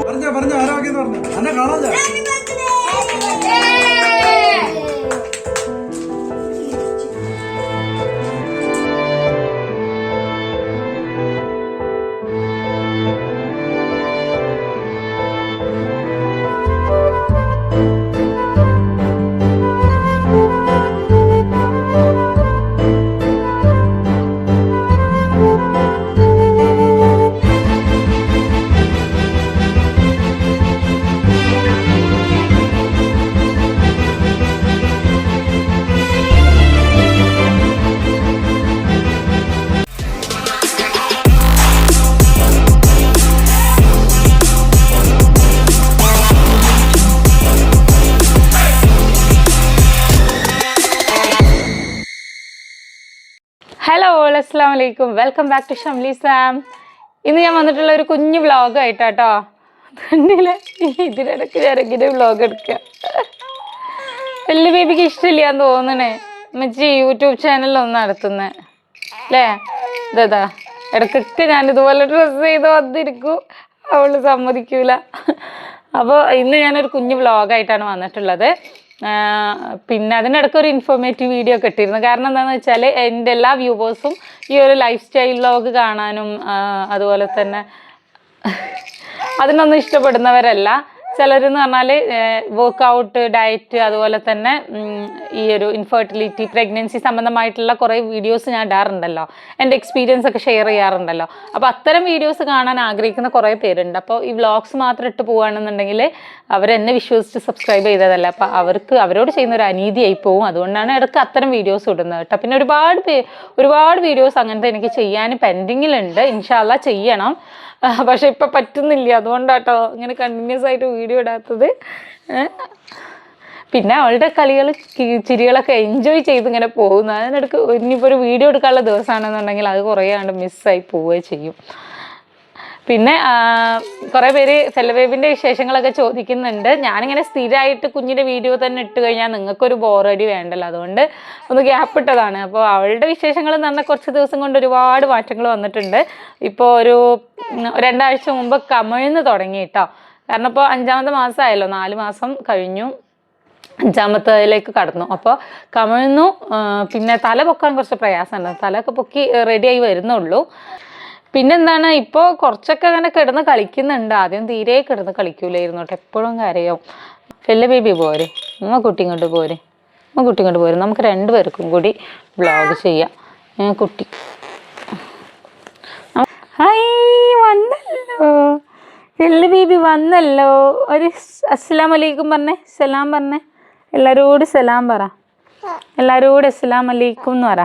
പറഞ്ഞ പറഞ്ഞ ആരോഗ്യം പറഞ്ഞു? അന്നെ കാണാല്ല അസ്സാം വലൈക്കും welcome back to Shamli Sam ഇന്ന് ഞാൻ വന്നിട്ടുള്ള ഒരു കുഞ്ഞു വ്ളോഗ് ആയിട്ടാട്ടോ. കണ്ടില്ലേ ഇതിനിടയ്ക്ക് ഇങ്ങനെ വ്ളോഗ് എടുക്കുക വലിയ ബേബിക്ക് ഇഷ്ടമില്ലാന്ന് തോന്നണേ. മച്ചി യൂട്യൂബ് ചാനലൊന്നും നടത്തുന്നേ. അല്ലേ? ഇതാ ഇടയ്ക്കൊക്കെ ഞാൻ ഇതുപോലെ ഡ്രസ്സ് ചെയ്ത് വന്നിരിക്കും. അവൾ സമ്മതിക്കൂല. അപ്പോൾ ഇന്ന് ഞാനൊരു കുഞ്ഞു വ്ലോഗായിട്ടാണ് വന്നിട്ടുള്ളത്. പിന്നെ അതിനിടയ്ക്ക് ഒരു ഇൻഫോർമേറ്റീവ് വീഡിയോ ഒക്കെ ഇട്ടിരുന്നു. കാരണം എന്താണെന്ന് വെച്ചാൽ എന്റെ എല്ലാ വ്യൂവേഴ്സും ഈ ഒരു ലൈഫ് സ്റ്റൈൽ ബ്ലോഗ് കാണാനും അതുപോലെ തന്നെ അതിനൊന്നും ഇഷ്ടപ്പെടുന്നവരല്ല. ചിലരെന്ന് പറഞ്ഞാൽ വർക്കൗട്ട് ഡയറ്റ് അതുപോലെ തന്നെ ഈ ഒരു ഇൻഫെർട്ടിലിറ്റി പ്രഗ്നൻസി സംബന്ധമായിട്ടുള്ള കുറേ വീഡിയോസ് ഞാൻ ഇടാറുണ്ടല്ലോ. എന്റെ എക്സ്പീരിയൻസ് ഒക്കെ ഷെയർ ചെയ്യാറുണ്ടല്ലോ. അപ്പോൾ അത്തരം വീഡിയോസ് കാണാൻ ആഗ്രഹിക്കുന്ന കുറേ പേരുണ്ട്. അപ്പോൾ ഈ വ്ളോഗ്സ് മാത്രം ഇട്ട് പോവുകയാണെന്നുണ്ടെങ്കിൽ അവരെന്നെ വിശ്വസിച്ച് സബ്സ്ക്രൈബ് ചെയ്തതല്ല. അപ്പോൾ അവർക്ക് അവരോട് ചെയ്യുന്ന ഒരു അനീതിയായി പോവും. അതുകൊണ്ടാണ് ഇടയ്ക്ക് അത്തരം വീഡിയോസ് ഇടുന്നത് കേട്ടോ. പിന്നെ ഒരുപാട് ഒരുപാട് വീഡിയോസ് അങ്ങനത്തെ എനിക്ക് ചെയ്യാൻ പെൻഡിങ്ങിലുണ്ട് ഇൻഷാല്ല ചെയ്യണം. പക്ഷെ ഇപ്പം പറ്റുന്നില്ല. അതുകൊണ്ടാട്ടോ ഇങ്ങനെ കണ്ടിന്യൂസ് ആയിട്ട് വീഡിയോ ഇടാത്തത്. പിന്നെ അവളുടെ കളികൾ ചിരികളൊക്കെ എൻജോയ് ചെയ്ത് ഇങ്ങനെ പോകുന്നു. അതിനിടക്ക് ഇനിയിപ്പോൾ ഒരു വീഡിയോ എടുക്കാനുള്ള ദിവസമാണെന്നുണ്ടെങ്കിൽ അത് കുറേ കണ്ട് മിസ്സായി പോവുകയും ചെയ്യും. പിന്നെ കുറേ പേര് സെലബേബിന്റെ വിശേഷങ്ങളൊക്കെ ചോദിക്കുന്നുണ്ട്. ഞാനിങ്ങനെ സ്ഥിരമായിട്ട് കുഞ്ഞിന്റെ വീഡിയോ തന്നെ ഇട്ട് കഴിഞ്ഞാൽ നിങ്ങൾക്കൊരു ബോറടി വേണ്ടല്ലോ. അതുകൊണ്ട് ഒന്ന് ഗ്യാപ്പ് ഇട്ടതാണ്. അപ്പോൾ അവളുടെ വിശേഷങ്ങൾ എന്ന് കുറച്ച് ദിവസം കൊണ്ട് ഒരുപാട് മാറ്റങ്ങൾ വന്നിട്ടുണ്ട്. ഇപ്പോൾ ഒരു രണ്ടാഴ്ച മുമ്പ് കമിഴ്ന്ന് തുടങ്ങി കേട്ടോ കാരണം ഇപ്പോൾ അഞ്ചാമത്തെ മാസമായല്ലോ നാല് മാസം കഴിഞ്ഞു. അഞ്ചാമത്തേതിലേക്ക് കടന്നു. അപ്പോൾ കമിഴ്ന്നു പിന്നെ തല പൊക്കാൻ കുറച്ച് പ്രയാസമുണ്ട്. തലയൊക്കെ പൊക്കി റെഡിയായി വരുന്നുള്ളൂ. പിന്നെന്താണ്? ഇപ്പോൾ കുറച്ചൊക്കെ അങ്ങനെ കിടന്ന് കളിക്കുന്നുണ്ട്. ആദ്യം തീരെ കിടന്ന് കളിക്കൂലായിരുന്നു കേട്ടോ. എപ്പോഴും കരയോ. ഫെല്ല ബേബി പോരെ. ഉമ്മ കുട്ടി ഇങ്ങോട്ട് പോരെ. ഉമ്മ കുട്ടി ഇങ്ങോട്ട് പോരെ. നമുക്ക് രണ്ടുപേർക്കും കൂടി വ്ളോഗ് ചെയ്യാം. കുട്ടി. ഹായ് വന്നല്ലോ. ഫെല്ല ബേബി വന്നല്ലോ. ഒരു അസ്സലാം വലൈക്കും പറഞ്ഞേ. സലാം പറഞ്ഞേ. എല്ലാവരോടും സലാം പറ. എല്ലാവരോടും അസ്സലാം വലൈക്കും എന്ന് പറ.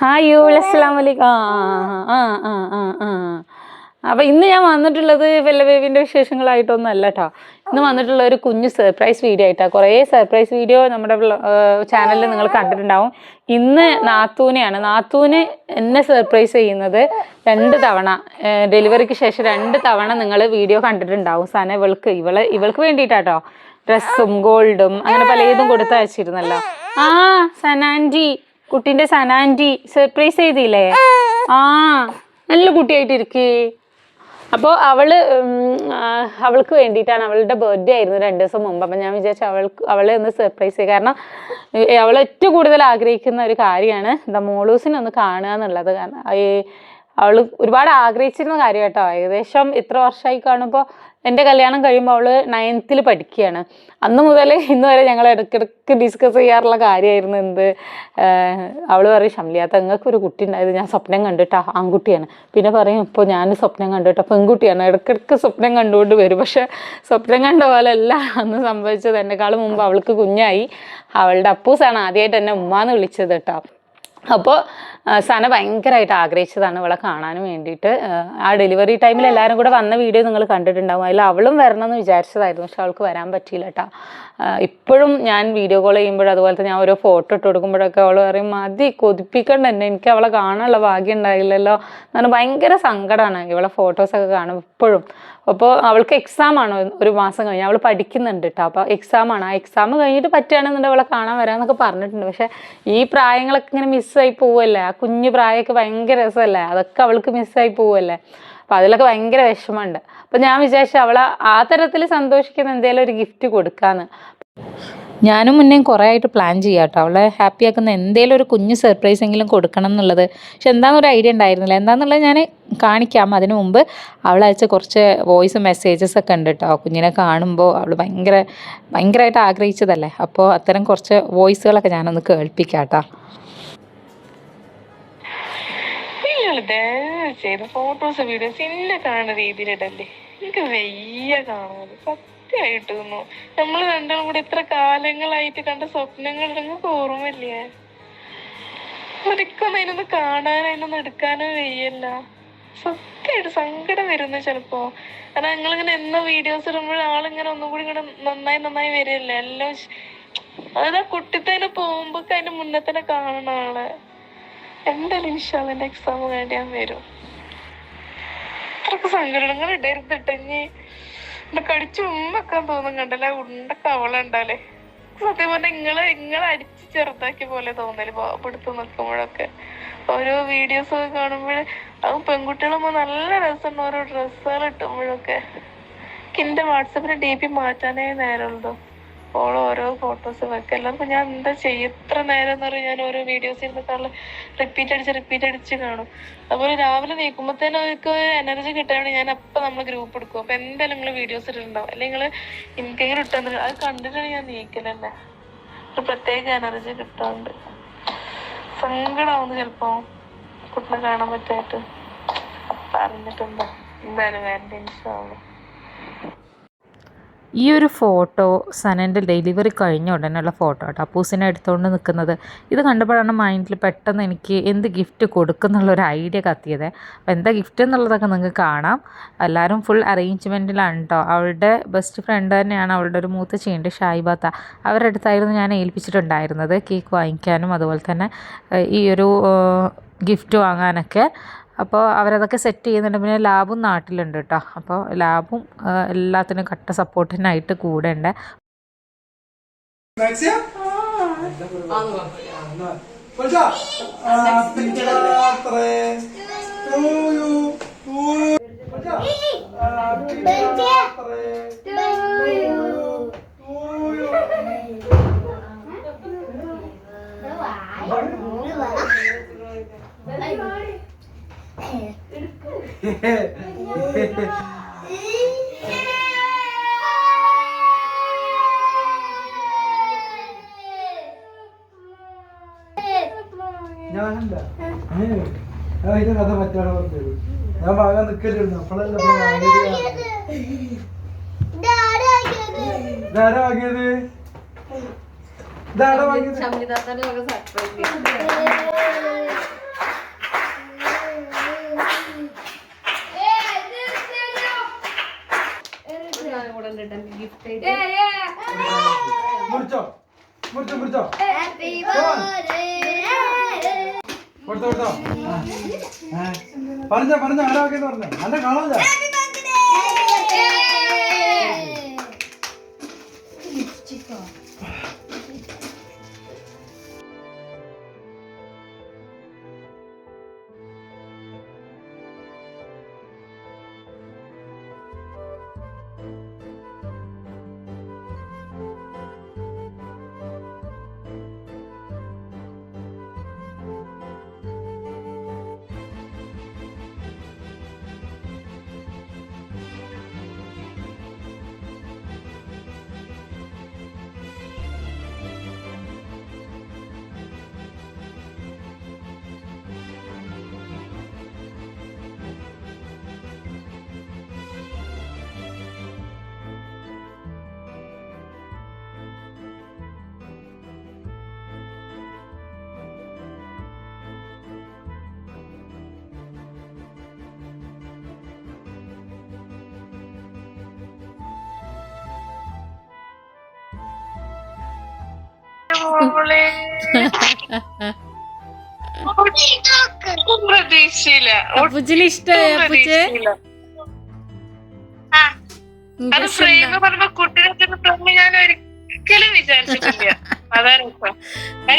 ഹായ് യു അസ്സലാം വലൈക്കും ആ ആ ആ ആ ആ അപ്പോൾ ഇന്ന് ഞാൻ വന്നിട്ടുള്ളത് വെല്ല ബേബിന്റെ വിശേഷങ്ങളായിട്ടൊന്നും അല്ല കേട്ടോ ഇന്ന് വന്നിട്ടുള്ള ഒരു കുഞ്ഞു സർപ്രൈസ് വീഡിയോ ആയിട്ടാ. കുറേ സർപ്രൈസ് വീഡിയോ നമ്മുടെ ചാനലിൽ നിങ്ങൾ കണ്ടിട്ടുണ്ടാവും. ഇന്ന് നാത്തൂനെയാണ്. നാത്തൂന് എന്നെ സർപ്രൈസ് ചെയ്യുന്നത് രണ്ട് തവണ. ഡെലിവറിക്ക് ശേഷം രണ്ട് തവണ നിങ്ങൾ വീഡിയോ കണ്ടിട്ടുണ്ടാവും. സന ഇവൾക്ക് ഇവൾ ഇവൾക്ക് വേണ്ടിയിട്ടാട്ടോ. ഡ്രസ്സും ഗോൾഡും അങ്ങനെ പലതും കൊടുത്തയച്ചിരുന്നല്ലോ. ആ സനാന്റി. കുട്ടീന്റെ സനാന്റി സർപ്രൈസ് ചെയ്തില്ലേ? ആ നല്ല കുട്ടിയായിട്ട് കുട്ടിയായിട്ടിരിക്കേ. അപ്പോൾ അവൾ അവൾക്ക് വേണ്ടിയിട്ടാണ് അവളുടെ ബർത്ത്ഡേ ആയിരുന്നു രണ്ട് ദിവസം മുമ്പ്. അപ്പം ഞാൻ വിചാരിച്ചു അവൾക്ക് അവളെ ഒന്ന് സർപ്രൈസ് ചെയ്യുക കാരണം അവൾ ഏറ്റവും കൂടുതൽ ആഗ്രഹിക്കുന്ന ഒരു കാര്യമാണ് എന്താ മോളൂസിനെ ഒന്ന് കാണുക എന്നുള്ളത്. കാരണം അവൾ ഒരുപാട് ആഗ്രഹിച്ചിരുന്ന കാര്യം കേട്ടോ ഏകദേശം ഇത്ര വർഷമായി കാണുമ്പോൾ എന്റെ കല്യാണം കഴിയുമ്പോൾ അവൾ നയൻത്തിൽ പഠിക്കുകയാണ്. അന്ന് മുതൽ ഇന്ന് വരെ ഞങ്ങൾ ഇടയ്ക്കിടയ്ക്ക് ഡിസ്കസ് ചെയ്യാറുള്ള കാര്യമായിരുന്നു എന്ത്? അവൾ പറയും ഷംലിയാത്ത നിങ്ങൾക്ക് ഒരു കുട്ടി ഉണ്ടായത് ഞാൻ സ്വപ്നം കണ്ടിട്ടാ ആൺകുട്ടിയാണ്. പിന്നെ പറയും ഇപ്പോൾ ഞാൻ സ്വപ്നം കണ്ടിട്ട് പെൺകുട്ടിയാണ്. ഇടയ്ക്കിടയ്ക്ക് സ്വപ്നം കണ്ടുകൊണ്ട് വരും. പക്ഷേ സ്വപ്നം കണ്ട പോലെ അല്ല. അന്ന് സംഭവിച്ചത്. എന്നെക്കാളും മുമ്പ് അവൾക്ക് കുഞ്ഞായി. അവളുടെ അപ്പൂസാണ് ആദ്യമായിട്ട് എന്നെ ഉമ്മാന്ന് വിളിച്ചത് കേട്ടോ. അപ്പോൾ സന ഭയങ്കരമായിട്ട് ആഗ്രഹിച്ചതാണ് ഇവളെ കാണാനും വേണ്ടിയിട്ട്. ആ, ഡെലിവറി ടൈമിൽ എല്ലാവരും കൂടെ വന്ന വീഡിയോ നിങ്ങൾ കണ്ടിട്ടുണ്ടാവും. അതിൽ അവളും വരണം എന്ന് വിചാരിച്ചതായിരുന്നു. പക്ഷെ അവൾക്ക് വരാൻ പറ്റിയില്ല കേട്ടോ ഇപ്പോഴും ഞാൻ വീഡിയോ കോൾ ചെയ്യുമ്പോഴും അതുപോലെ തന്നെ ഞാൻ ഓരോ ഫോട്ടോ ഇട്ട് കൊടുക്കുമ്പോഴൊക്കെ അവൾ പറയും മതി കൊതിപ്പിക്കണ്ട എന്നെ. എനിക്ക് അവളെ കാണാനുള്ള ഭാഗ്യം ഉണ്ടായില്ലല്ലോ. എന്ന് ഭയങ്കര സങ്കടമാണ് ഇവളെ ഫോട്ടോസൊക്കെ കാണും ഇപ്പോഴും. അപ്പോൾ അവൾക്ക് എക്സാം ആണ് ഒരു മാസം കഴിഞ്ഞ്. അവൾ പഠിക്കുന്നുണ്ട് കേട്ടോ അപ്പോൾ എക്സാം ആണ്. ആ എക്സാം കഴിഞ്ഞിട്ട് പറ്റുകയാണെന്നുണ്ടെങ്കിൽ അവളെ കാണാൻ വരാമെന്നൊക്കെ പറഞ്ഞിട്ടുണ്ട്. പക്ഷേ ഈ പ്രായങ്ങളൊക്കെ ഇങ്ങനെ മിസ്സായി പോവല്ലേ? ആ കുഞ്ഞു പ്രായമൊക്കെ ഭയങ്കര രസമല്ലേ? അതൊക്കെ അവൾക്ക് മിസ്സായി പോവല്ലേ? അപ്പോൾ അതിലൊക്കെ ഭയങ്കര വിഷമമുണ്ട്. അപ്പോൾ ഞാൻ വിചാരിച്ചു അവളെ ആ തരത്തിൽ സന്തോഷിക്കുന്ന എന്തെങ്കിലും ഒരു ഗിഫ്റ്റ് കൊടുക്കാന്ന്. ഞാനും മുന്നേ കുറേ ആയിട്ട് പ്ലാൻ ചെയ്യാം കേട്ടോ അവളെ ഹാപ്പി ആക്കുന്ന എന്തെങ്കിലും ഒരു കുഞ്ഞ് സർപ്രൈസ് എങ്കിലും കൊടുക്കണം എന്നുള്ളത്. പക്ഷെ എന്താണെന്നൊരു ഐഡിയ ഉണ്ടായിരുന്നില്ല. എന്താണെന്നുള്ളത് ഞാൻ കാണിക്കാം. അതിനു മുമ്പ് അവൾ അയച്ച കുറച്ച് വോയിസ് മെസ്സേജസ് ഒക്കെ ഉണ്ട് കേട്ടോ കുഞ്ഞിനെ കാണുമ്പോൾ അവൾ ഭയങ്കര ഭയങ്കരമായിട്ട് ആഗ്രഹിച്ചതല്ലേ. അപ്പോൾ അത്തരം കുറച്ച് വോയിസുകളൊക്കെ ഞാനൊന്ന് കേൾപ്പിക്കാം കേട്ടോ നിങ്ങൾ ചെയ്ത ഫോട്ടോസ് വീഡിയോസ് ഇന്നെ കാണുന്ന രീതിയിലിടല്ലേ? എനിക്ക് വയ്യ കാണുന്നത്. സത്യമായിട്ട് തോന്നുന്നു. നമ്മൾ രണ്ടാളും കൂടെ ഇത്ര കാലങ്ങളായിട്ട് കണ്ട സ്വപ്നങ്ങൾ നിങ്ങൾക്ക് ഓർമ്മയില്ലേ? അതൊക്കെ അതിനൊന്ന് കാണാനോ അതിനൊന്ന് എടുക്കാനോ വയ്യല്ല. സത്യമായിട്ട് സങ്കടം വരുന്നു ചിലപ്പോ. കാരണം ഞങ്ങളിങ്ങനെ എന്ന വീഡിയോസ് ഇടുമ്പോൾ ആളിങ്ങനെ ഒന്നും കൂടി ഇങ്ങനെ നന്നായി നന്നായി വരികയല്ലേ? എല്ലാം അതായത് ആ കുട്ടിത്തന്നെ പോകുമ്പോ അതിന്റെ മുന്നേ തന്നെ കാണണ ആളെ. എന്തായാലും ഇൻഷാല്ല എന്റെ എക്സാം വേണ്ടി ഞാൻ വരും. അത്രയ്ക്ക് സങ്കടങ്ങൾ ഇടരുത്തിട്ട് ഇനി. എന്നെ കടിച്ചു ഉമ്മക്കാൻ തോന്നും കണ്ടല്ലേ ഉണ്ട കവളുണ്ടാലേ സത്യം പറഞ്ഞ ഇങ്ങൾ ഇങ്ങളെ അടിച്ച് ചെറുതാക്കിയ പോലെ തോന്നൽ പാപ്പെടുത്ത് നിൽക്കുമ്പോഴൊക്കെ ഓരോ വീഡിയോസ് ഒക്കെ കാണുമ്പോൾ അത് പെൺകുട്ടികളും നല്ല രസമുണ്ട് ഓരോ ഡ്രസ്സുകൾ ഇട്ടുമ്പോഴൊക്കെ. എന്റെ വാട്സപ്പിന് ഡി പി മാറ്റാനേ നേരമുള്ളൂ. ഓൾ ഓരോ ഫോട്ടോസ് വെക്കെല്ലാം എല്ലാവർക്കും ഞാൻ എന്താ ചെയ്യും എത്ര നേരം എന്ന് പറഞ്ഞാൽ ഞാൻ ഓരോ വീഡിയോസ് ഇരുന്ന് കാണാൻ റിപ്പീറ്റ് അടിച്ച് റിപ്പീറ്റ് അടിച്ച് കാണും. അതുപോലെ രാവിലെ നീക്കുമ്പോഴത്തേനും അവർക്ക് എനർജി കിട്ടാൻ ഞാൻ അപ്പൊ നമ്മൾ ഗ്രൂപ്പ് എടുക്കും. അപ്പൊ എന്തായാലും നിങ്ങൾ വീഡിയോസ് ഇട്ടിട്ടുണ്ടാവും. അല്ലെങ്കിൽ നിങ്ങൾ എനിക്കെങ്കിലും ഇട്ടാൽ അത് കണ്ടിട്ടാണ് ഞാൻ നീക്കലല്ലേ ഒരു പ്രത്യേക എനർജി കിട്ടാറുണ്ട് സങ്കടമാവുന്നു ചിലപ്പോ കുട്ടിനെ കാണാൻ പറ്റായിട്ട്. പറഞ്ഞിട്ടുണ്ടോ? എന്തായാലും വേണ്ട ഇൻഷാള്ള ഈ ഒരു ഫോട്ടോ സനന്റെ ഡെലിവറി കഴിഞ്ഞ ഉടനെയുള്ള ഫോട്ടോ കേട്ടോ അപ്പൂസിനെ എടുത്തുകൊണ്ട് നിൽക്കുന്നത് ഇത് കണ്ടപ്പോഴാണ് മൈൻഡിൽ പെട്ടെന്ന് എനിക്ക് എന്ത് ഗിഫ്റ്റ് കൊടുക്കും എന്നുള്ളൊരു ഐഡിയ കത്തിയത്. അപ്പോൾ എന്താ ഗിഫ്റ്റ് എന്നുള്ളതൊക്കെ നിങ്ങൾക്ക് കാണാം. എല്ലാവരും ഫുൾ അറേഞ്ച്മെന്റിലാണ് കേട്ടോ അവളുടെ ബെസ്റ്റ് ഫ്രണ്ട് തന്നെയാണ് അവളുടെ ഒരു മൂത്ത ചെയ്യുണ്ട് ഷായിബാത്ത അവരുടെ അടുത്തായിരുന്നു ഞാൻ ഏൽപ്പിച്ചിട്ടുണ്ടായിരുന്നത് കേക്ക് വാങ്ങിക്കാനും അതുപോലെ തന്നെ ഈ ഒരു ഗിഫ്റ്റ് വാങ്ങാനൊക്കെ. അപ്പോൾ അവരതൊക്കെ സെറ്റ് ചെയ്യുന്നുണ്ട്. പിന്നെ ലാബും നാട്ടിലുണ്ട് കേട്ടോ അപ്പോൾ ലാബും എല്ലാത്തിനും കട്ട സപ്പോർട്ടിനായിട്ട് കൂടെ ഉണ്ട് മാക്സിയ ഞാൻ അതിന്റെ കഥ മറ്റാണ് പറഞ്ഞത് ഞാൻ വാങ്ങാൻ നിക്കലുണ്ട് അപ്പോഴല്ല ഇപ്പൊ വാങ്ങിയത് ഇതാരാ വാങ്ങിയത് കണ്ടിട്ട് ഗിഫ്റ്റ് ആയിട്ട്. മുറിച്ചോ മുറിച്ചോ കൊടുത്തോ കൊടുത്തോ. പറഞ്ഞോ പറഞ്ഞോ ആരാക്കെ പറഞ്ഞോ. അന്നെ കാണാതെ പ്രതീക്ഷയില്ല അപ്പുച്ചിന് ഇഷ്ടമായ ഒട്ടും അപ്പുച്ചെ? പ്രതീക്ഷയില്ല ആ, അത് ഫ്രെയിം പറഞ്ഞപ്പോ കുട്ടികൾക്ക് ഫ്രെയിം ഞാൻ ഒരിക്കലും വിചാരിച്ചിട്ടില്ല. അതാ രസം.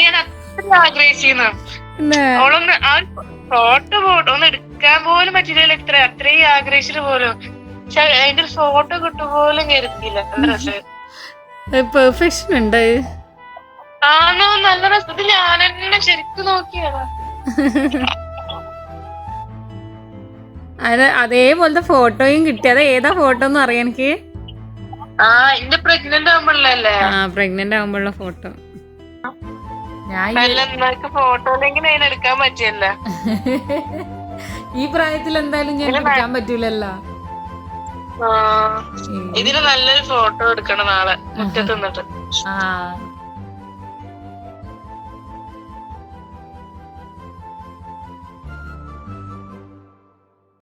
ഞാൻ അത്ര ആഗ്രഹിച്ചിരുന്നു. അവളൊന്ന് ആ ഫോട്ടോ ഒന്ന് എടുക്കാൻ പോലും പറ്റില്ല ഇത്ര അത്രയും ആഗ്രഹിച്ചിട്ട് പോലും. പക്ഷെ അതിന്റെ ഫോട്ടോ കിട്ടുപോലും കരുതിയില്ല. പെർഫെക്ഷൻ ഉണ്ട്. ആണോ? നല്ല രസത്തിൽ ഞാൻ എന്നെ ശരിക്കും നോക്കിയതാ. അത് അതേപോലത്തെ ഫോട്ടോയും കിട്ടി. അത് ഏതാ ഫോട്ടോ എന്ന് അറിയാൻ എനിക്ക്? ആ എന്റെ പ്രഗ്നന്റ് ആവുമ്പോഴല്ലേ ആ പ്രഗ്നന്റ് ആവുമ്പോഴുള്ള ഫോട്ടോ. ഞാൻ ഈ- ഫോട്ടോ അല്ലെങ്കിൽ അതിന് എടുക്കാൻ പറ്റിയല്ല. ഈ പ്രായത്തിൽ എന്തായാലും ഞാൻ എടുക്കാൻ പറ്റൂലല്ലോ. ഇതിന് നല്ലൊരു ഫോട്ടോ എടുക്കണം നാളെ മുറ്റത്ത് നിന്നിട്ട്. ആ.